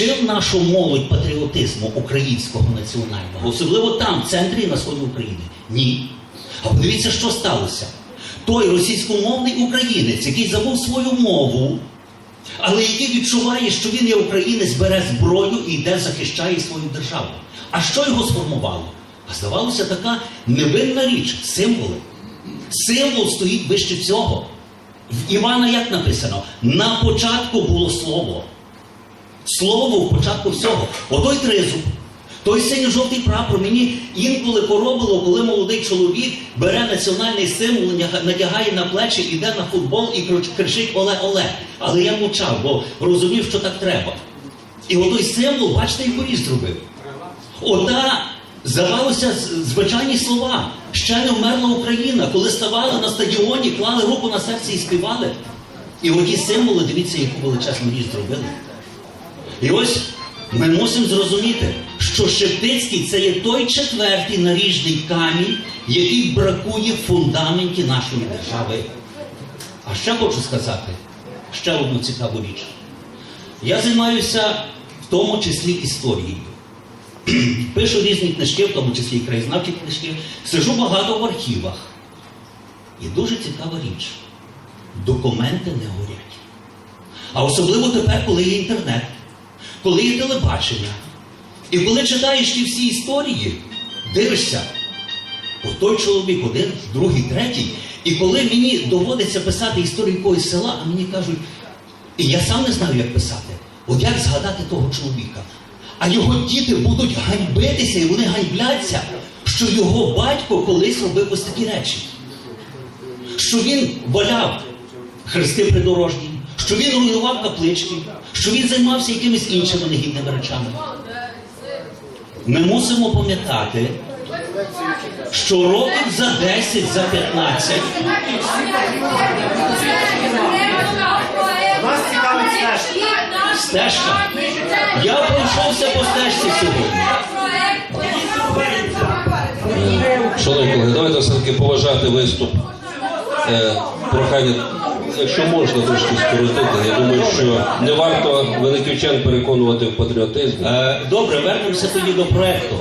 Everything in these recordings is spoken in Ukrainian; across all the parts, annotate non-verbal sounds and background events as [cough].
Вчив нашу молодь патріотизму українського національного, особливо там, в центрі на сході України. Ні. А подивіться, що сталося. Той російськомовний українець, який забув свою мову, але який відчуває, що він є українець, бере зброю і йде захищає свою державу. А що його сформувало? А здавалося, така невинна річ, символи. Символ стоїть вище всього. В Івана як написано? На початку було слово. Слово в початку всього. Отой тризуб, той синьо-жовтий прапор мені інколи поробило, коли молодий чоловік бере національний символ, надягає на плечі, іде на футбол і кричить Оле Оле. Але я мовчав, бо розумів, що так треба. І отой символ, бачите, і поріж зробив. Ота, здавалося, звичайні слова. Ще не вмерла Україна, коли ставали на стадіоні, клали руку на серце і співали. І оті символи, дивіться, яку величезну річ зробили. І ось ми мусимо зрозуміти, що Шептицький це є той четвертий наріжний камінь, який бракує в фундаменті нашої держави. А ще хочу сказати ще одну цікаву річ. Я займаюся в тому числі історією. [clears throat] Пишу різні книжки, в тому числі і краєзнавчі книжки, сижу багато в архівах. І дуже цікава річ. Документи не горять. А особливо тепер, коли є інтернет, коли є телебачення. І коли читаєш ті всі історії, дивишся, от той чоловік один, другий, третій. І коли мені доводиться писати історію якогось села, а мені кажуть, і я сам не знаю, як писати. От як згадати того чоловіка? А його діти будуть ганьбитися, і вони ганьбляться, що його батько колись робив ось такі речі що він валяв хрести придорожні, що він руйнував каплички, що він займався якимись іншими негідними речами. Ми мусимо пам'ятати, що років за 10, за 15 Нас цікавить стежка. стежка. Я пройшовся по стежці сьогодні. Шановні колеги, давайте все-таки поважати виступ. Е, прохання, якщо можна трошки скоротити, я думаю, що не варто великівчан переконувати в патріотизмі. Е, Добре, вернемося тоді до проекту.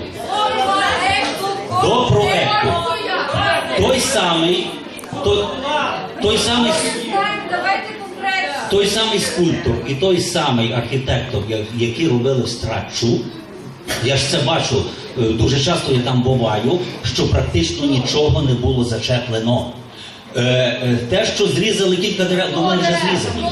До проекту. Той самий, той, той самий той самий скульптор і той самий архітектор, які робили страчу, я ж це бачу, е, дуже часто я там буваю, що практично нічого не було зачеплено. Е, е, те, що зрізали кілька дерев, до мене вже зрізані.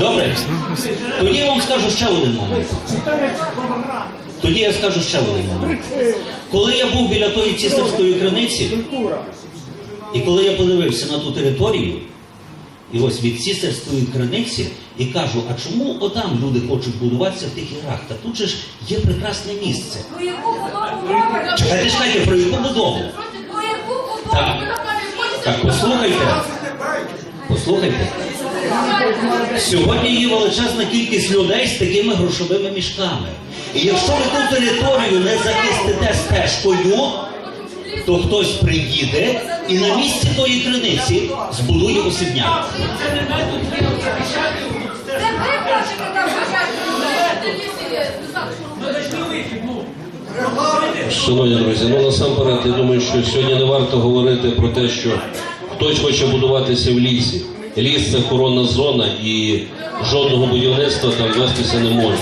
Добре. Тоді я вам скажу ще один момент. Тоді я скажу ще один момент. Коли я був біля тої цісарської криниці, і коли я подивився на ту територію, і ось від цісарської криниці, і кажу, а чому отам люди хочуть будуватися в тих гірах? Та тут же ж є прекрасне місце. Про яку будову мова? Чекайте, чекайте, про яку будову? Про яку будову? Так. Так, послухайте. Послухайте. Сьогодні є величезна кількість людей з такими грошовими мішками. І якщо ви ту територію не захистите стежкою, то хтось приїде і на місці тої криниці збудує особняк. Це ви хочете там бажати? Шановні друзі, ну насамперед, я думаю, що сьогодні не варто говорити про те, що хтось хоче будуватися в лісі. Ліс це охоронна зона і жодного будівництва там вестися не може.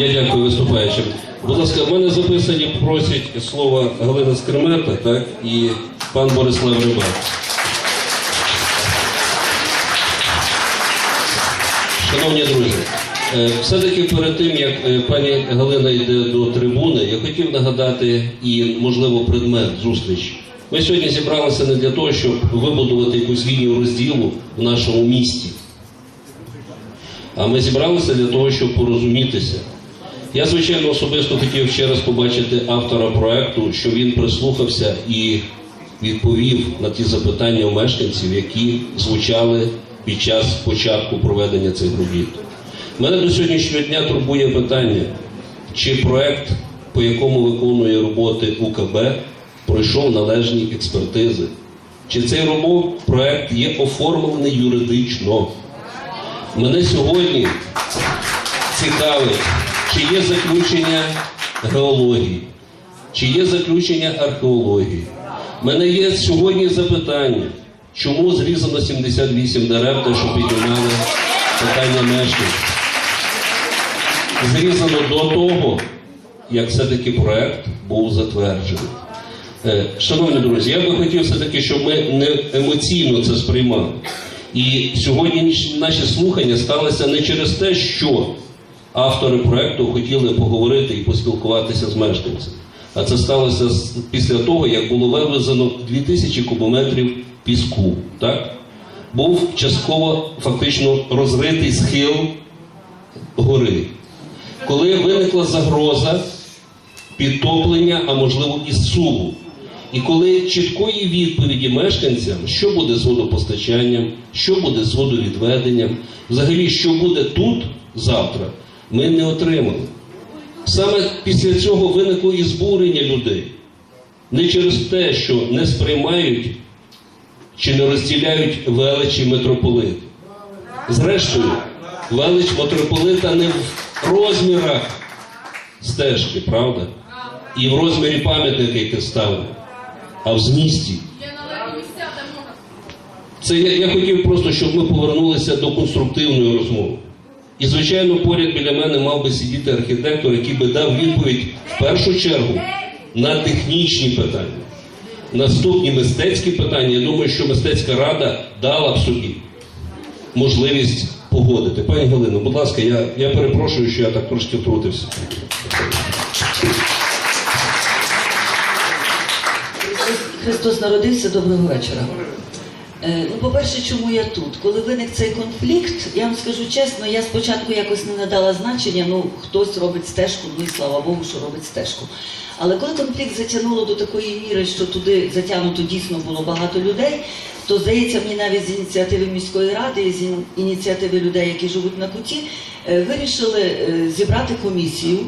Я дякую виступаючим. Будь ласка, в мене записані просять слова Галина Скремета, так, і пан Борислав Рибак. Шановні друзі, е, все-таки перед тим, як е, пані Галина йде до трибуни, я хотів нагадати і, можливо, предмет зустрічі. Ми сьогодні зібралися не для того, щоб вибудувати якусь лінію розділу в нашому місті. А ми зібралися для того, щоб порозумітися. Я, звичайно, особисто хотів ще раз побачити автора проекту, щоб він прислухався і відповів на ті запитання у мешканців, які звучали під час початку проведення цих робіт. Мене до сьогоднішнього дня турбує питання, чи проект, по якому виконує роботи УКБ, пройшов належні експертизи, чи цей робо- проект є оформлений юридично. Мене сьогодні цікавить, чи є заключення геології, чи є заключення археології. Мене є сьогодні запитання, чому зрізано 78 дерев, те, що піднімали питання мешканців. Зрізано до того, як все-таки проект був затверджений. Е, Шановні друзі, я би хотів все-таки, щоб ми не емоційно це сприймали. І сьогодні наші слухання сталися не через те, що автори проекту хотіли поговорити і поспілкуватися з мешканцями. А це сталося після того, як було вивезено 2000 кубометрів піску. Так? Був частково фактично розритий схил гори. Коли виникла загроза підтоплення, а можливо і суву. І коли чіткої відповіді мешканцям, що буде з водопостачанням, що буде з водовідведенням, взагалі, що буде тут завтра, ми не отримали. Саме після цього виникло і збурення людей. Не через те, що не сприймають чи не розділяють величі митрополит. Зрештою, велич митрополита не в розмірах стежки, правда? І в розмірі пам'ятника, який ставили, а в змісті. Це я, я хотів просто, щоб ми повернулися до конструктивної розмови. І, звичайно, поряд біля мене мав би сидіти архітектор, який би дав відповідь в першу чергу на технічні питання. Наступні мистецькі питання, я думаю, що мистецька рада дала б собі можливість погодити. Пані Галино, будь ласка, я, я перепрошую, що я так трошки втрутився. Христос народився, доброго вечора. Е, Ну, по-перше, чому я тут? Коли виник цей конфлікт, я вам скажу чесно, я спочатку якось не надала значення, ну хтось робить стежку, ну і слава Богу, що робить стежку. Але коли конфлікт затягнуло до такої міри, що туди затягнуто дійсно було багато людей, то здається, мені навіть з ініціативи міської ради, з ініціативи людей, які живуть на куті, е, вирішили е, зібрати комісію,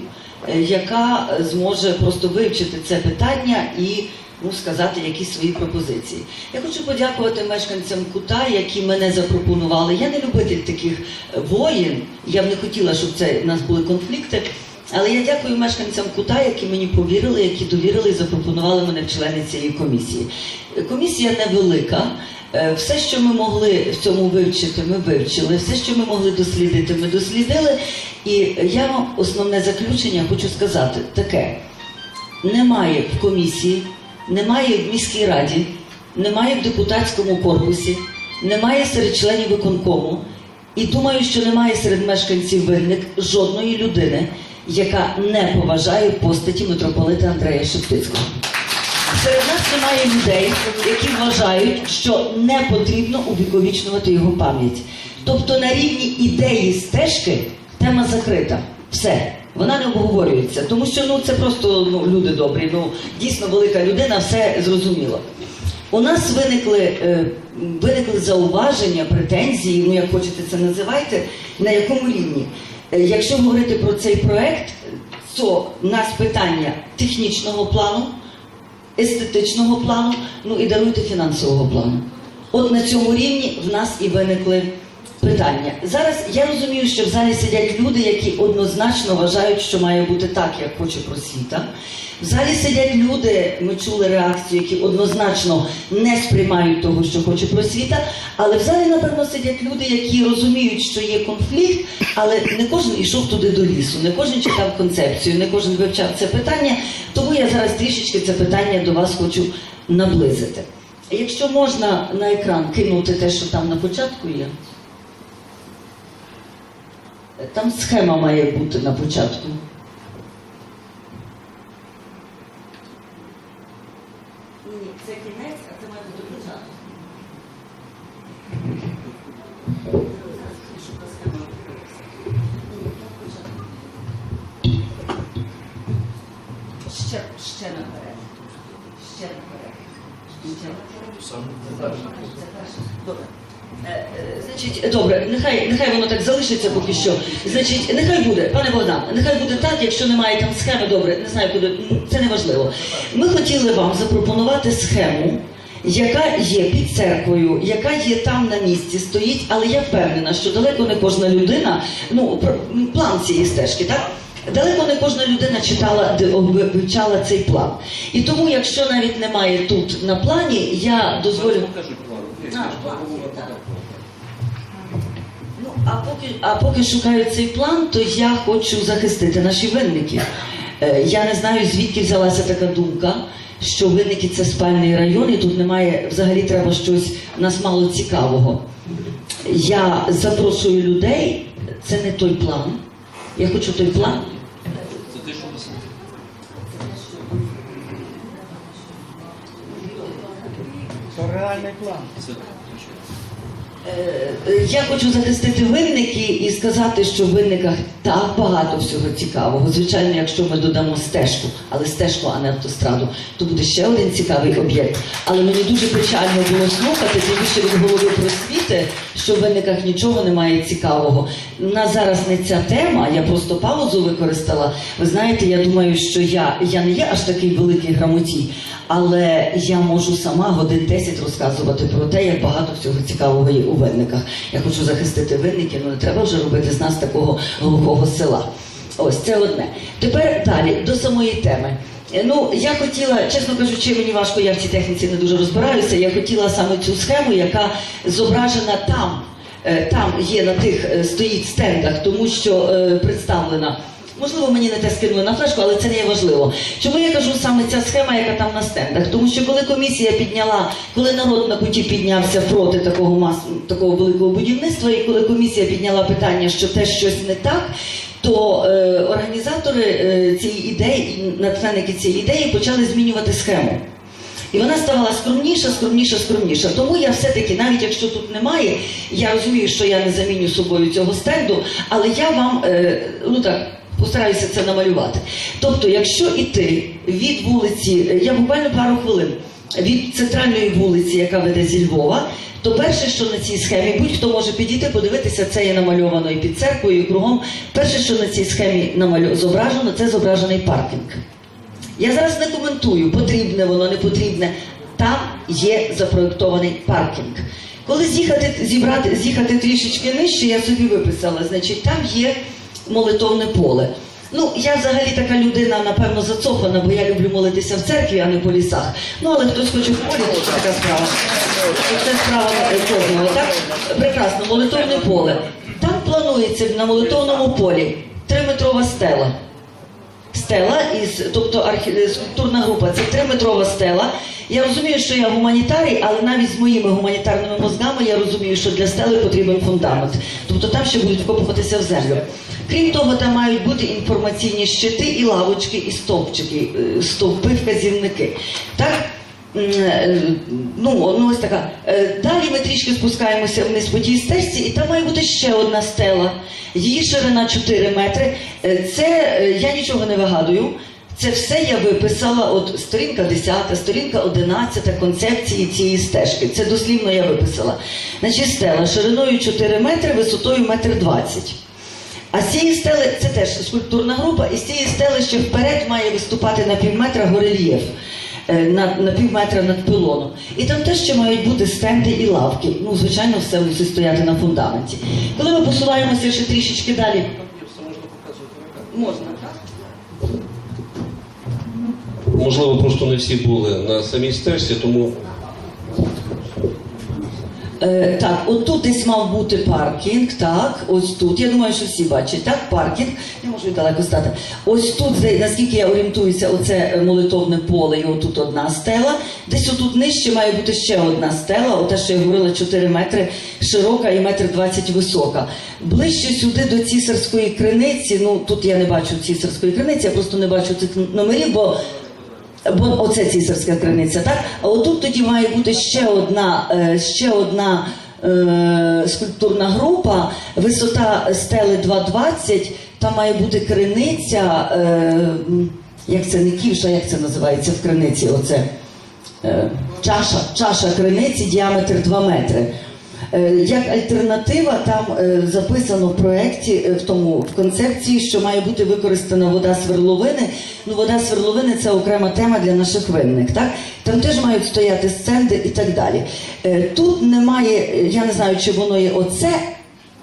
яка зможе просто вивчити це питання і ну, сказати якісь свої пропозиції. Я хочу подякувати мешканцям кута, які мене запропонували. Я не любитель таких е, воїн. Я б не хотіла, щоб це в нас були конфлікти. Але я дякую мешканцям кута, які мені повірили, які довірили і запропонували мене в члени цієї комісії. Комісія невелика. Е, Все, що ми могли в цьому вивчити, ми вивчили. Все, що ми могли дослідити, ми дослідили. І я вам основне заключення хочу сказати таке: немає в комісії, немає в міській раді, немає в депутатському корпусі, немає серед членів виконкому. І думаю, що немає серед мешканців винник жодної людини, яка не поважає постаті митрополита Андрея Шептицького. Серед нас немає людей, які вважають, що не потрібно увіковічнувати його пам'ять. Тобто на рівні ідеї стежки тема закрита. Все, вона не обговорюється, тому що ну це просто ну, люди добрі. Ну дійсно велика людина, все зрозуміло. У нас виникли, е, виникли зауваження, претензії, ну як хочете це називайте, на якому рівні. Е, Якщо говорити про цей проект, то в нас питання технічного плану, естетичного плану, ну і даруйте фінансового плану. От на цьому рівні в нас і виникли питання. Зараз я розумію, що в залі сидять люди, які однозначно вважають, що має бути так, як хоче просвіта. В залі сидять люди, ми чули реакцію, які однозначно не сприймають того, що хоче просвіта. Але в залі, напевно, сидять люди, які розуміють, що є конфлікт, але не кожен йшов туди до лісу, не кожен читав концепцію, не кожен вивчав це питання. Тому я зараз трішечки це питання до вас хочу наблизити. Якщо можна на екран кинути те, що там на початку є. Там схема має бути на початку. Залишиться поки що. Значить, нехай буде, пане Богдан, нехай буде так, якщо немає там схеми, добре, не знаю куди, це не важливо. Ми хотіли вам запропонувати схему, яка є під церквою, яка є там на місці, стоїть, але я впевнена, що далеко не кожна людина, ну, план цієї стежки, так? Далеко не кожна людина читала, вивчала цей план. І тому, якщо навіть немає тут на плані, я дозволю. А, план, так. А поки, а поки шукаю цей план, то я хочу захистити наші винники. Е, я не знаю, звідки взялася така думка, що винники це спальний район, і тут немає, взагалі треба щось нас мало цікавого. Я запрошую людей, це не той план. Я хочу той план. Це реальний план. Е, Я хочу захистити винники і сказати, що в винниках так багато всього цікавого. Звичайно, якщо ми додамо стежку, але стежку, а не автостраду, то буде ще один цікавий об'єкт. Але мені дуже печально було слухати, тому що від голови просвіти, що в винниках нічого немає цікавого. У нас зараз не ця тема, я просто паузу використала. Ви знаєте, я думаю, що я, я не є аж такий великий грамотій, але я можу сама годин 10 розказувати про те, як багато всього цікавого є у винниках. Я хочу захистити винники, ну не треба вже робити з нас такого глухого села. Ось це одне. Тепер далі до самої теми. Е, Ну, я хотіла, чесно кажучи, мені важко, я в цій техніці не дуже розбираюся. Я хотіла саме цю схему, яка зображена там. Е, Там є на тих е, стоїть стендах, тому що е, представлена. Можливо, мені не те скинули на флешку, але це не є важливо. Чому я кажу саме ця схема, яка там на стендах? Тому що коли комісія підняла, коли народ на куті піднявся проти такого мас, такого великого будівництва, і коли комісія підняла питання, що те щось не так, то е, організатори е, цієї ідеї, натхненники цієї ідеї почали змінювати схему. І вона ставала скромніша, скромніша, скромніша. Тому я все-таки, навіть якщо тут немає, я розумію, що я не заміню собою цього стенду, але я вам е, ну так. Постараюся це намалювати. Тобто, якщо іти від вулиці, я буквально пару хвилин, від центральної вулиці, яка веде зі Львова, то перше, що на цій схемі, будь-хто може підійти, подивитися, це є намальовано і під церквою, і кругом. Перше, що на цій схемі зображено, це зображений паркінг. Я зараз не коментую, потрібне воно, не потрібне. Там є запроєктований паркінг. Коли з'їхати, зібрати, з'їхати трішечки нижче, я собі виписала, значить, там є молитовне поле. Ну, я взагалі така людина, напевно, зацохана, бо я люблю молитися в церкві, а не по лісах. Ну, але хтось хоче в полі, то така справа. Це справа кожного, так? Прекрасно, молитовне поле. Там планується на молитовному полі триметрова стела стела, із, тобто архі... е, скульптурна група, це триметрова стела. Я розумію, що я гуманітарій, але навіть з моїми гуманітарними мозгами я розумію, що для стели потрібен фундамент. Тобто там ще будуть вкопуватися в землю. Крім того, там мають бути інформаційні щити і лавочки, і стовпчики, е, стовпи, вказівники. Так? Е, Ну, ну ось така. Е, Далі ми трішки спускаємося вниз по тій стежці, і там має бути ще одна стела. Її ширина 4 метри. Е, Це е, я нічого не вигадую. Це все я виписала, от сторінка 10, сторінка 11 концепції цієї стежки. Це дослівно я виписала. Значить, стела шириною 4 метри, висотою 1,20 20. А з цієї стели це теж скульптурна група, і з цієї стели ще вперед має виступати на півметра горельєф. е, На, на півметра над пилоном. І там теж ще мають бути стенди і лавки. Ну, звичайно, все мусить стояти на фундаменті. Коли ми посуваємося ще трішечки далі. Можна, так? Можливо, просто не всі були на самій стежці, тому Е, так, от тут десь мав бути паркінг, так, ось тут. Я думаю, що всі бачать, так, паркінг. Не можу далеко стати. Ось тут, наскільки я орієнтуюся, оце молитовне поле, і отут одна стела. Десь отут нижче має бути ще одна стела, оте, що я говорила, 4 метри широка і метр 20 висока. Ближче сюди до цісарської криниці, ну тут я не бачу цісарської криниці, я просто не бачу цих номерів, бо Бо оце цісарська криниця, так? А отут тоді має бути ще одна, е, ще одна е, скульптурна група, висота стели 2,20, там має бути криниця, е, як це не ківша, як це називається в криниці? Оце е, чаша, чаша криниці, діаметр 2 метри. Е, Як альтернатива, там е, записано в проєкті, е, в тому в концепції, що має бути використана вода свердловини. Ну, вода свердловини це окрема тема для наших винних. Так там теж мають стояти стенди і так далі. Тут немає, я не знаю, чи воно є оце.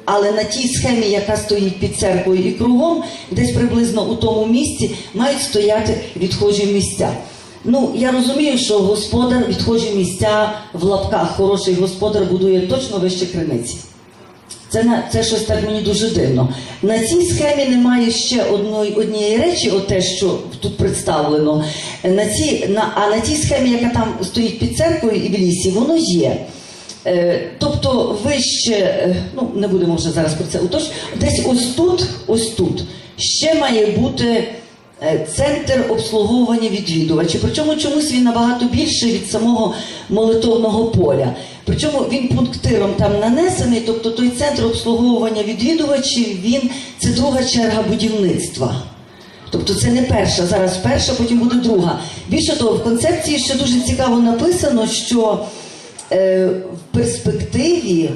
Але на тій схемі, яка стоїть під церквою і кругом, десь приблизно у тому місці мають стояти відхожі місця. Ну, я розумію, що господар відхожі місця в лапках, хороший господар будує точно вище криниці. Це, на, це щось так мені дуже дивно. На цій схемі немає ще одної, однієї речі, от що тут представлено. На цій, на, а на тій схемі, яка там стоїть під церквою і в лісі, воно є. Е, тобто вище, е, ну не будемо вже зараз про це уточнювати, десь ось тут, ось тут ще має бути центр обслуговування відвідувачів. Причому чомусь він набагато більший від самого молитовного поля. Причому він пунктиром там нанесений, тобто той центр обслуговування відвідувачів, він це друга черга будівництва. Тобто це не перша, зараз перша, потім буде друга. Більше того, в концепції ще дуже цікаво написано, що е, в перспективі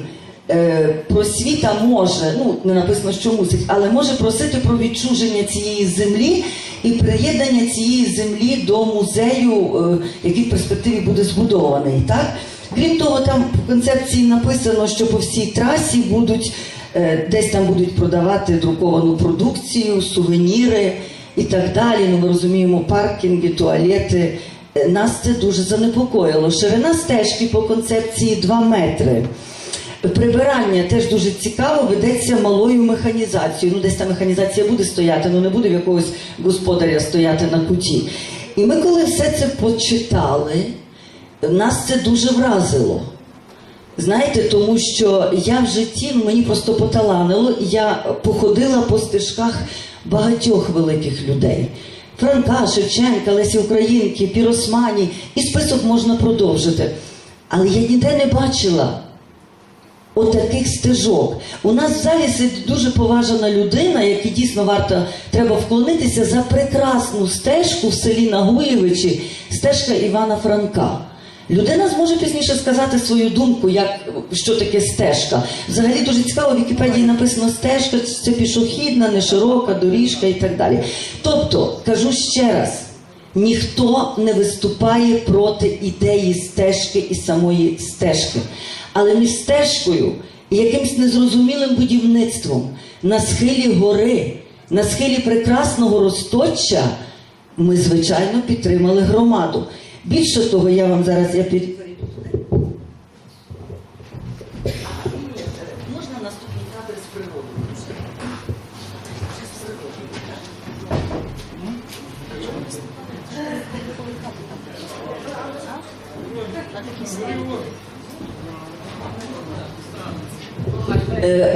е, просвіта може, ну не написано, що мусить, але може просити про відчуження цієї землі і приєднання цієї землі до музею, е, який в перспективі буде збудований. Так? Крім того, там в концепції написано, що по всій трасі будуть е, десь там будуть продавати друковану продукцію, сувеніри і так далі. Ну, ми розуміємо, паркінги, туалети. Е, Нас це дуже занепокоїло. Ширина стежки по концепції 2 метри. Прибирання теж дуже цікаво, ведеться малою механізацією. Ну, десь та механізація буде стояти, ну не буде в якогось господаря стояти на куті. І ми, коли все це почитали, нас це дуже вразило. Знаєте, тому що я в житті мені просто поталанило, я походила по стежках багатьох великих людей. Франка, Шевченка, Лесі Українки, Піросмані, і список можна продовжити. Але я ніде не бачила отаких стежок. У нас в залі сидить дуже поважана людина, якій дійсно варто треба вклонитися за прекрасну стежку в селі Нагуєвичі, стежка Івана Франка. Людина зможе пізніше сказати свою думку, як, що таке стежка. Взагалі дуже цікаво, в Вікіпедії написано стежка, це пішохідна, не широка, доріжка і так далі. Тобто, кажу ще раз, ніхто не виступає проти ідеї стежки і самої стежки. Але між стежкою і якимсь незрозумілим будівництвом на схилі гори, на схилі прекрасного розточчя ми, звичайно, підтримали громаду. Більше того, я вам зараз я під...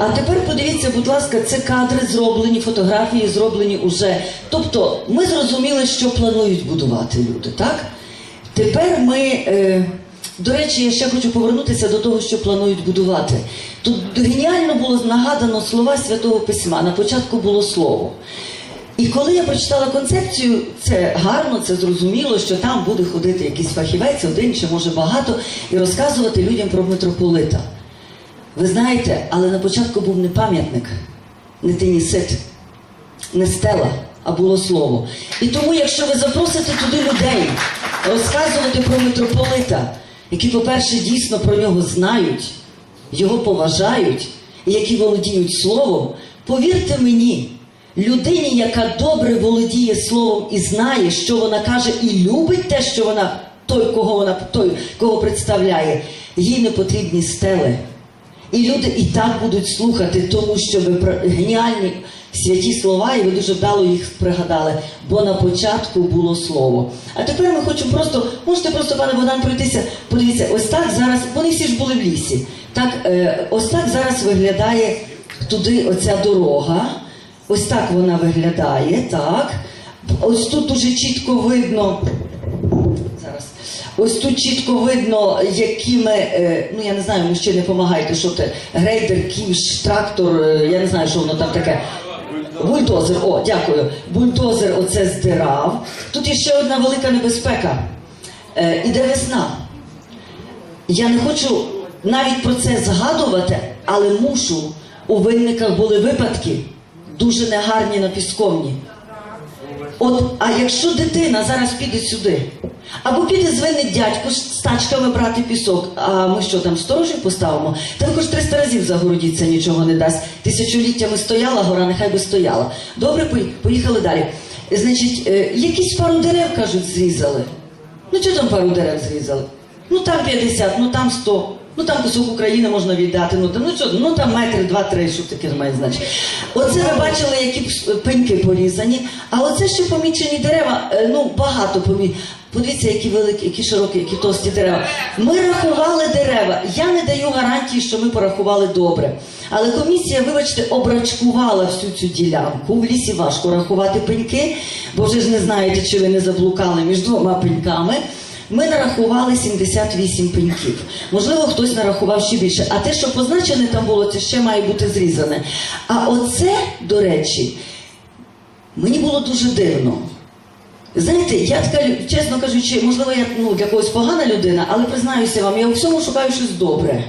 А тепер подивіться, будь ласка, це кадри зроблені, фотографії зроблені уже. Тобто, ми зрозуміли, що планують будувати люди, так? Тепер ми. Е, до речі, я ще хочу повернутися до того, що планують будувати. Тут геніально було нагадано слова Святого Письма. На початку було слово. І коли я прочитала концепцію, це гарно, це зрозуміло, що там буде ходити якийсь фахівець, один чи може багато, і розказувати людям про митрополита. Ви знаєте, але на початку був не пам'ятник, не тинісит, не стела, а було слово. І тому, якщо ви запросите туди людей розказувати про митрополита, які, по-перше, дійсно про нього знають, його поважають, і які володіють словом, повірте мені, людині, яка добре володіє словом і знає, що вона каже, і любить те, що вона, той, кого вона той, кого представляє, їй не потрібні стели. І люди і так будуть слухати, тому що ви геніальні святі слова, і ви дуже вдало їх пригадали, бо на початку було слово. А тепер ми хочемо просто, можете просто, пане Богдан, пройтися, подивіться, ось так зараз, вони всі ж були в лісі. Так, е, ось так зараз виглядає туди оця дорога. Ось так вона виглядає, так. Ось тут дуже чітко видно. Ось тут чітко видно, якими, е, ну я не знаю, мужчини, допомагайте, що це грейдер, кіш, трактор, е, я не знаю, що воно там таке. Бульдозер, о, дякую. Бульдозер оце здирав. Тут є ще одна велика небезпека. Е, іде весна. Я не хочу навіть про це згадувати, але мушу. У винниках були випадки дуже негарні на пісковні. От, а якщо дитина зараз піде сюди, або піде звинить дядько з тачками брати пісок, а ми що там сторожів поставимо? Та хоч 300 разів загородіться, нічого не дасть. Тисячоліттями стояла гора, нехай би стояла. Добре, поїхали далі. Значить, е, якісь пару дерев, кажуть, зрізали. Ну що там пару дерев зрізали? Ну там 50, ну там 100. Ну там кусок України можна віддати. Ну, там, ну що, ну там метр, два-три, що таке має значення. Оце ви бачили, які пеньки порізані. А оце ще помічені дерева, е, ну багато помі. Подивіться, які великі, які широкі, які товсті дерева. Ми рахували дерева. Я не даю гарантії, що ми порахували добре. Але комісія, вибачте, обрачкувала всю цю ділянку. В лісі важко рахувати пеньки, бо вже ж не знаєте, чи ви не заблукали між двома пеньками. Ми нарахували 78 пеньків. Можливо, хтось нарахував ще більше. А те, що позначене там було, це ще має бути зрізане. А оце, до речі, мені було дуже дивно. Знаєте, я така, чесно кажучи, можливо, я ну, для когось погана людина, але признаюся вам, я у всьому шукаю щось добре.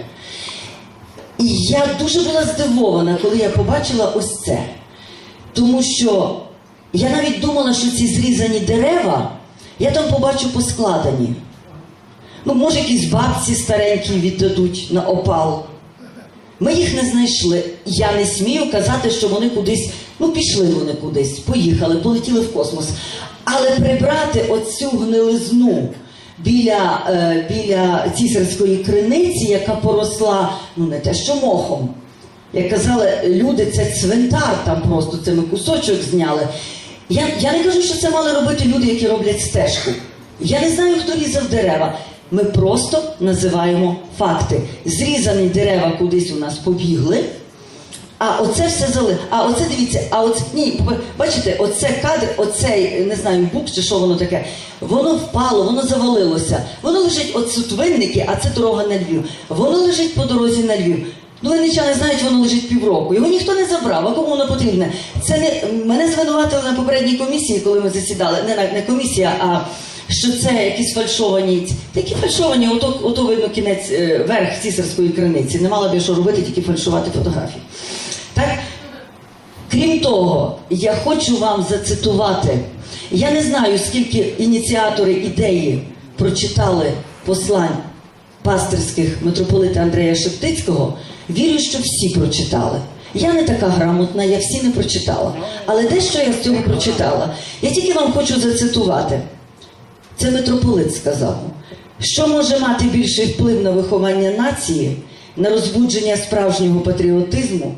І я дуже була здивована, коли я побачила ось це. Тому що я навіть думала, що ці зрізані дерева я там побачу поскладені. Ну, може, якісь бабці старенькі віддадуть на опал. Ми їх не знайшли. Я не смію казати, що вони кудись, ну пішли вони кудись, поїхали, полетіли в космос. Але прибрати оцю гнилизну біля, е, біля цісарської криниці, яка поросла, ну не те, що мохом. Як казали люди, це цвинтар, там просто це ми кусочок зняли. Я, я не кажу, що це мали робити люди, які роблять стежку. Я не знаю, хто різав дерева. Ми просто називаємо факти. Зрізані дерева кудись у нас побігли. А оце все зали. А оце дивіться, а оце ні, бачите, оце кадр, оцей, не знаю, бук чи що воно таке, воно впало, воно завалилося. Воно лежить от тут винники, а це дорога на Львів. Воно лежить по дорозі на Львів. Ну, винничани знають, воно лежить півроку. Його ніхто не забрав, а кому воно потрібне? Це не мене звинуватили на попередній комісії, коли ми засідали. Не, не комісія, а що це якісь фальшовані. Такі фальшовані, ото, ото видно кінець е, верх цісарської криниці. Не мала б я що робити, тільки фальшувати фотографії. Так? Крім того, я хочу вам зацитувати. Я не знаю, скільки ініціатори ідеї прочитали послань пастирських митрополита Андрея Шептицького. Вірю, що всі прочитали. Я не така грамотна, я всі не прочитала. Але дещо я з цього прочитала. Я тільки вам хочу зацитувати. Це митрополит сказав, що може мати більший вплив на виховання нації, на розбудження справжнього патріотизму,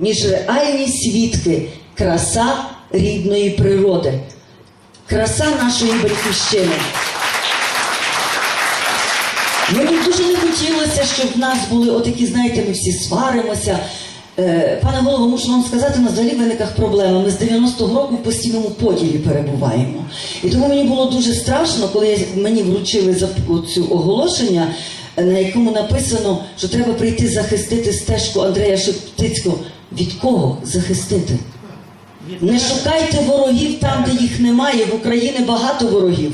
ніж реальні свідки, краса рідної природи, краса нашої батьківщини. Мені дуже не хотілося, щоб в нас були отакі, знаєте, ми всі сваримося. Е, Пане голово, мушу вам сказати, у нас взагалі виниках проблема. Ми з 90-го року в постійному поділі перебуваємо. І тому мені було дуже страшно, коли мені вручили за цю оголошення, е, на якому написано, що треба прийти захистити стежку Андрея Шептицького. Від кого захистити? Не шукайте ворогів там, де їх немає. В Україні багато ворогів.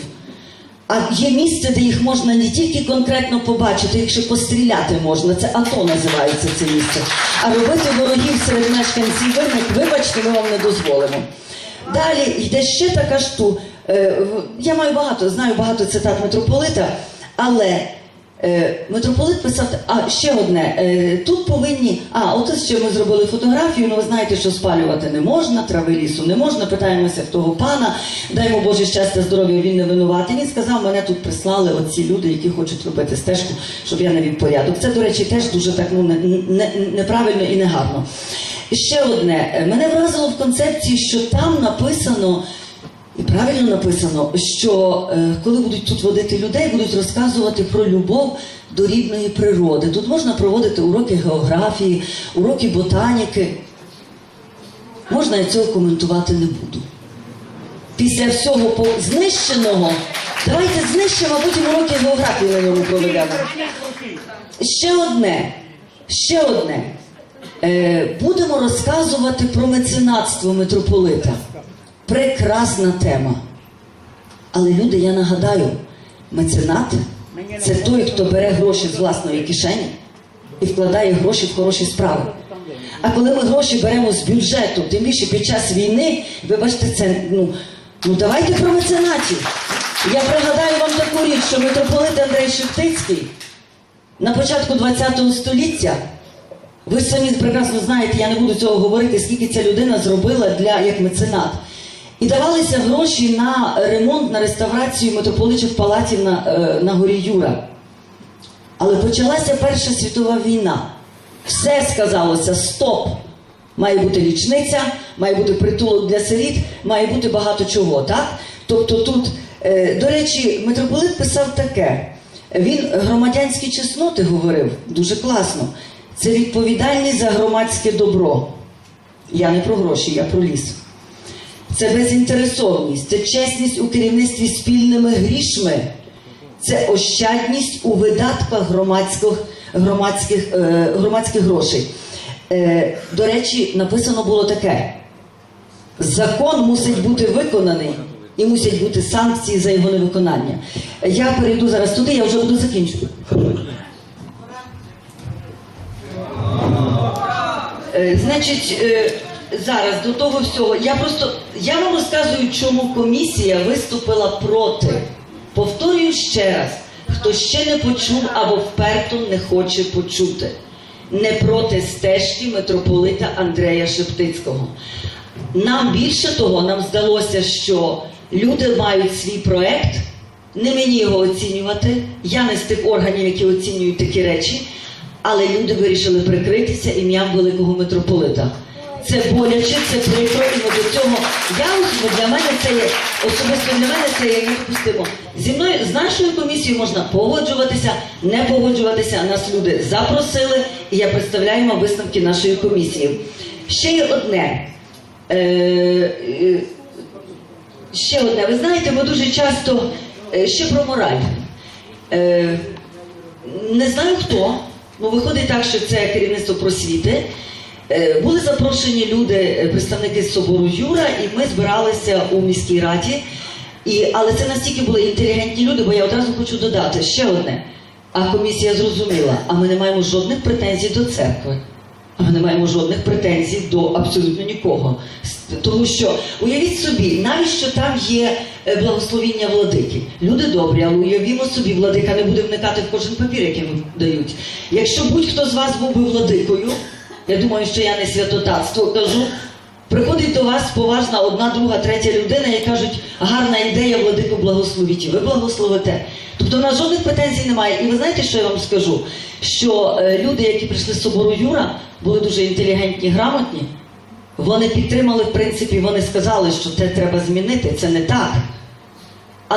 А є місце, де їх можна не тільки конкретно побачити, якщо постріляти можна. Це АТО називається це місце. А робити ворогів серед мешканців винник, вибачте, ми вам не дозволимо. Далі йде ще така штука. Я маю багато, знаю багато цитат митрополита, але е, митрополит писав, а ще одне, е, тут повинні, а от ще ми зробили фотографію, ну ви знаєте, що спалювати не можна, трави лісу не можна, питаємося в того пана, даймо Боже щастя, здоров'я, він не винуватий. Він сказав, мене тут прислали оці люди, які хочуть робити стежку, щоб я навів порядок. Це, до речі, теж дуже так ну, не, не, неправильно і негарно. Ще одне, Е, мене вразило в концепції, що там написано. І правильно написано, що е, коли будуть тут водити людей, будуть розказувати про любов до рідної природи. Тут можна проводити уроки географії, уроки ботаніки. Можна я цього коментувати не буду. Після всього знищеного, давайте знищимо, а потім уроки географії на ньому проведемо. Ще одне, ще одне. Е, будемо розказувати про меценатство митрополита. Прекрасна тема. Але люди, я нагадаю, меценат це той, хто бере гроші з власної кишені, і вкладає гроші в хороші справи. А коли ми гроші беремо з бюджету, тим більше під час війни, вибачте, це ну, ну давайте про меценатів. Я пригадаю вам таку річ, що митрополит Андрей Шептицький на початку ХХ століття, ви самі прекрасно знаєте, я не буду цього говорити, скільки ця людина зробила для як меценат. І давалися гроші на ремонт, на реставрацію митрополичих палаців на, е, на горі Юра. Але почалася Перша світова війна. Все сказалося: стоп! Має бути лічниця, має бути притулок для сиріт, має бути багато чого, так? Тобто тут, е, до речі, митрополит писав таке. Він громадянські чесноти говорив дуже класно. Це відповідальність за громадське добро. Я не про гроші, я про ліс. Це безінтересовність, це чесність у керівництві спільними грішми, це ощадність у видатках громадських, громадських, е, громадських грошей. Е, до речі, написано було таке: закон мусить бути виконаний і мусять бути санкції за його невиконання. Я перейду зараз туди, я вже буду закінчувати. Е, Значить, зараз до того всього, я просто я вам розказую, чому комісія виступила проти. Повторюю ще раз, хто ще не почув або вперто не хоче почути. Не проти стежки митрополита Андрея Шептицького. Нам більше того, нам здалося, що люди мають свій проект, не мені його оцінювати. Я не з тих органів, які оцінюють такі речі. Але люди вирішили прикритися ім'ям великого митрополита. Це боляче, це прикро, і ми до цього. Я ось- для мене це є особисто для мене це є неприпустимо. Зі мною з нашою комісією можна погоджуватися, не погоджуватися. Нас люди запросили, і я представляю висновки нашої комісії. Ще є одне. Е, е, ще одне. Ви знаєте, ми дуже часто е, ще про мораль. Е, не знаю хто. Ну, виходить так, що це керівництво просвіти. Е, Були запрошені люди, е, представники собору Юра, і ми збиралися у міській раді. І, але це настільки були інтелігентні люди, бо я одразу хочу додати ще одне. А комісія зрозуміла, а ми не маємо жодних претензій до церкви. А ми не маємо жодних претензій до абсолютно нікого. Тому що уявіть собі, навіть що там є е, благословіння владики. Люди добрі, але уявімо собі, владика не буде вникати в кожен папір, який дають. Якщо будь-хто з вас був би владикою, я думаю, що я не святотатство кажу. Приходить до вас поважна одна, друга, третя людина і кажуть, гарна ідея, владику, благословіть. Ви благословите. Тобто в нас жодних претензій немає. І ви знаєте, що я вам скажу? Що е, люди, які прийшли з собору Юра, були дуже інтелігентні, грамотні. Вони підтримали, в принципі, вони сказали, що це треба змінити, це не так.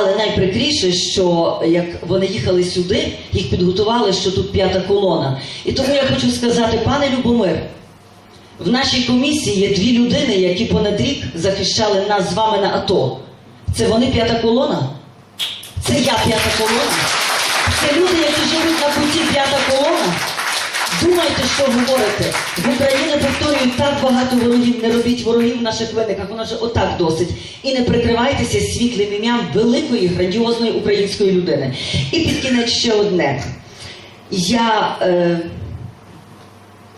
Але найприкріше, що як вони їхали сюди, їх підготували, що тут п'ята колона. І тому я хочу сказати, пане Любомир, в нашій комісії є дві людини, які понад рік захищали нас з вами на АТО. Це вони п'ята колона? Це я п'ята колона? Це люди, які живуть на путі? Думайте, що говорите. В Україні повторюють так багато ворогів, не робіть ворогів в наших виниках, вона вже отак досить. І не прикривайтеся світлим ім'ям великої, грандіозної української людини. І під кінець ще одне. Я е,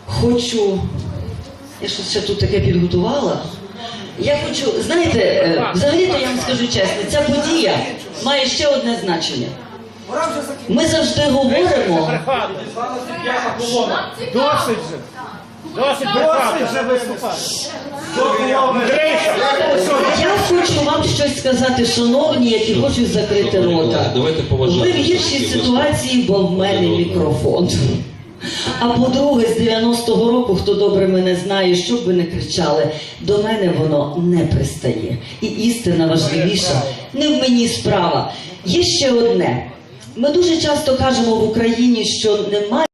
хочу. Я щось ще тут таке підготувала. Я хочу, знаєте, е, взагалі-то я вам скажу чесно, ця подія має ще одне значення. Ми завжди говоримо. Досить же. Досить виступати. Я хочу вам щось сказати, шановні, які хочуть закрити рота. Ви в гіршій ситуації, бо в мене мікрофон. А по-друге, з 90-го року, хто добре мене знає, що б ви не кричали, до мене воно не пристає. І істина важливіша. Не в мені справа. Є ще одне. Ми дуже часто кажемо в Україні, що немає.